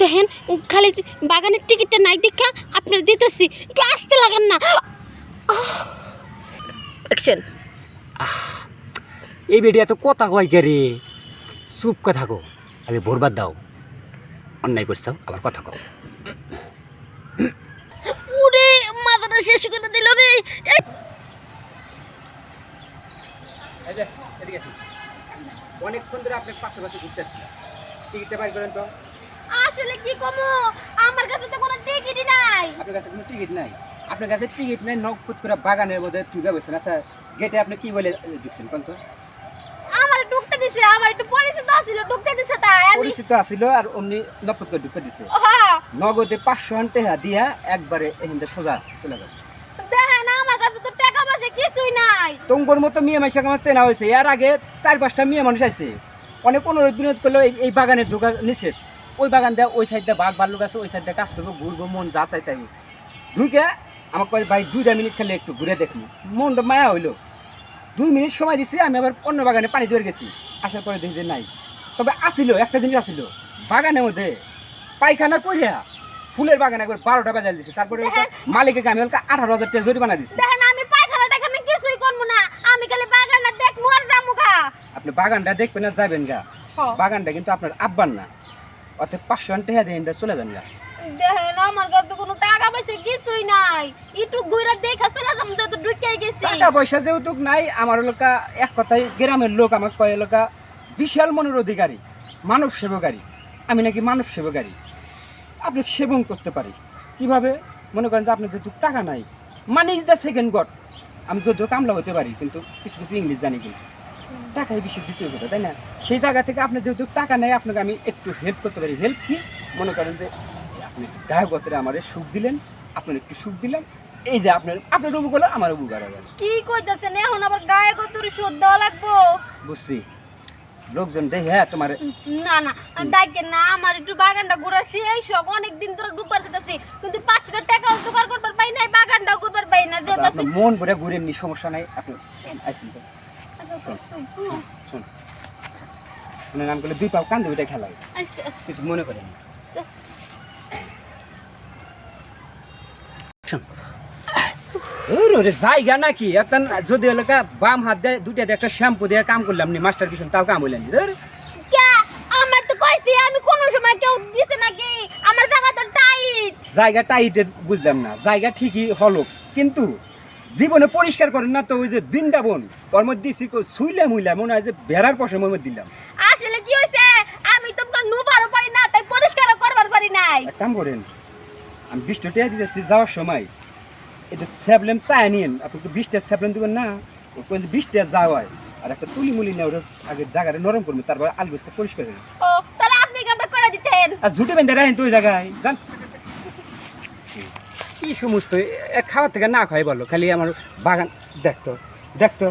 দেখেন খালি বাগানের টিকিটটা নাই দেখা আপনার দিতেছি। একটু আসতে লাগান না। অ্যাকশন এই বেটি এত কথা কয় কে রে? চুপ কথা থাকো আগে ভোরবার দাও। অন্যায় করছাও আবার কথা কও। উরে মাথাটা শেষ করে দিল রে। এই, অনেকক্ষণ ধরে আপনার পাশে পাশে ঘুরতেছি টিকিটটা বাইর করেন তো। আসলে কি কমো? আমার কাছে তো কোনো টিকিটই নাই। আপনার কাছে কোনো টিকিট নাই? আপনার কাছে টিকিট নাই নকুত করে বাগানের মধ্যে ঢুকে বসেন। আচ্ছা গেটে আপনি কি বলে ঢুকছেন কোন তো আমার ঢুকতে দিছে আমার একটু পরিচিত ছিল ঢুকতে দিছে তাই আমি পরিচিত আসিল আর অমনি নকুত করে ঢুকে দিছে। হ্যাঁ নগদে পাঁচশো টাকা দিয়া একবারে এখানটা সোজা চলে গেল। দেখেন আমার কাছে তো টাকা পয়সা কিছুই নাই। তোমার মতো মেয়ে মানুষ আমার চেনা হয়েছে। এর আগে চার পাঁচটা মেয়ে মানুষ আছে অনেক অনুরোধ বিনোদ করলেও এই- এই বাগানে ঢোকা নিষেধ। ওই বাগান দেয় ওই সাইড দিয়ে বাঘ ভাল্লুক আছে ওই সাইড দিয়ে কাজ করব ঘুরবো মন যা চাই তাই ঢুকে আমাকে কয় ভাই দুইটা মিনিট খালি একটু ঘুরে দেখলি। মনটা মায়া হইল। দুই মিনিট সময় দিছি আমি আবার অন্য বাগানে পানি ধরে গেছি। আসার পরে দেখি যে নাই। তবে আসিল একটা জিনিস আসিল। বাগানের মধ্যে পায়খানা করিয়া ফুলের বাগানে একবার বারোটা বাজার দিছে। তারপরে মালিককে আমি ওকে আঠারো হাজার টাকা জরিমানা দিছি। দেখেন আমি পায়খানা কিছুই করব না। আমি খালি বাগানটা দেখব আর যাব গা। আপনি বাগানটা দেখবেন না যাবেন গা। বাগানটা কিন্তু আপনার আব্বার না। অর্থাৎ পাঁচশো টাকা দিয়ে এনে চলে যান গা। দেখেন আমার কাছে কোনো টাকা পয়সা কিছুই নাই। একটু ঘুরে দেখা চলে যাব যেহেতু ঢুকে গেছি। টাকা পয়সা যেহেতু নাই আমার এলাকা এক কথায় গ্রামের লোক আমাকে কয় এলাকা বিশাল মনের অধিকারী মানব সেবকারী। আমি নাকি মানব সেবকারী। আপনি সেবন করতে পারি। কীভাবে? মনে করেন যে আপনার যেহেতু টাকা নাই money is the second god আমি যদিও কামলা হতে পারি কিন্তু কিছু কিছু ইংলিশ জানি কিন্তু। টাকাই বিশ্বের দ্বিতীয় কথা তাই না? সেই জায়গা থেকে আপনার যেহেতু টাকা নেই আপনাকে আমি একটু হেল্প করতে পারি। হেল্প কি? মনে করেন যে আপনি দায়গতরে আমার সুখ দিলেন আপনার একটু সুখ দিলাম এই যে আপনার আপনার রবু আমার রবু গাড়া গেল। কি কইতাছেন? এখন আবার গায়ে কত সুদ দেওয়া লাগবো? বুঝছি। লোকজন দেখে হ্যাঁ তোমার না না দেখেন না আমার একটু বাগানটা ঘুরা সেই শখ অনেক দিন ধরে ডুববার দিতেছি কিন্তু পাঁচটা টাকাও জোগাড় করবার পাই নাই বাগানটাও করবার পাই না আচ্ছা, মন ঘুরে এমনি সমস্যা নাই আপনি আইসেন তো। শুন নাম করলে দুই পাও কান্দে ওইটা খেলা কিছু মনে না। ওরে জায়গা নাকি? এখন যদি এলাকা বাম হাত দেয় দিয়ে একটা শ্যাম্পু দিয়ে কাম করলাম নি মাস্টার কিছু তাও কাম হইলেন আমার তো কইছি আমি কোন সময় কেউ দিছে নাকি? আমার জায়গা তো টাইট জায়গা টাইটের বুঝলাম না। জায়গা ঠিকই হলো। কিন্তু জীবনে পরিষ্কার করেন না তো ওই যে বৃন্দাবন। ওর মধ্যে শুইলে মুইলা মনে হয় যে বেড়ার পশে মধ্যে দিলাম। আসলে কি হয়েছে আমি তো নুবারও পারি না তাই পরিষ্কার করবার পারি নাই। এক কাম করেন আমি বিশটা টিয়া দিতেছি যাওয়ার সময়। এটা স্যাবলেম চায় নিয়েন আপনি তো বিশটা স্যাবলেম দেবেন না কোন বিশটা যাওয়ায়। আর একটা তুলি মুলি নেওয়ার আগে জায়গাটা নরম করবেন তারপর আলগুসটা পরিষ্কার ও তাহলে আপনি কি আমরা করে দিতেন? আর ঝুটে বেঁধে রাখেন তো ওই জায়গায় জান? কি সমস্ত? খাওয়ার থেকে না খাই বলো খালি আমার বাগান দেখতো দেখতো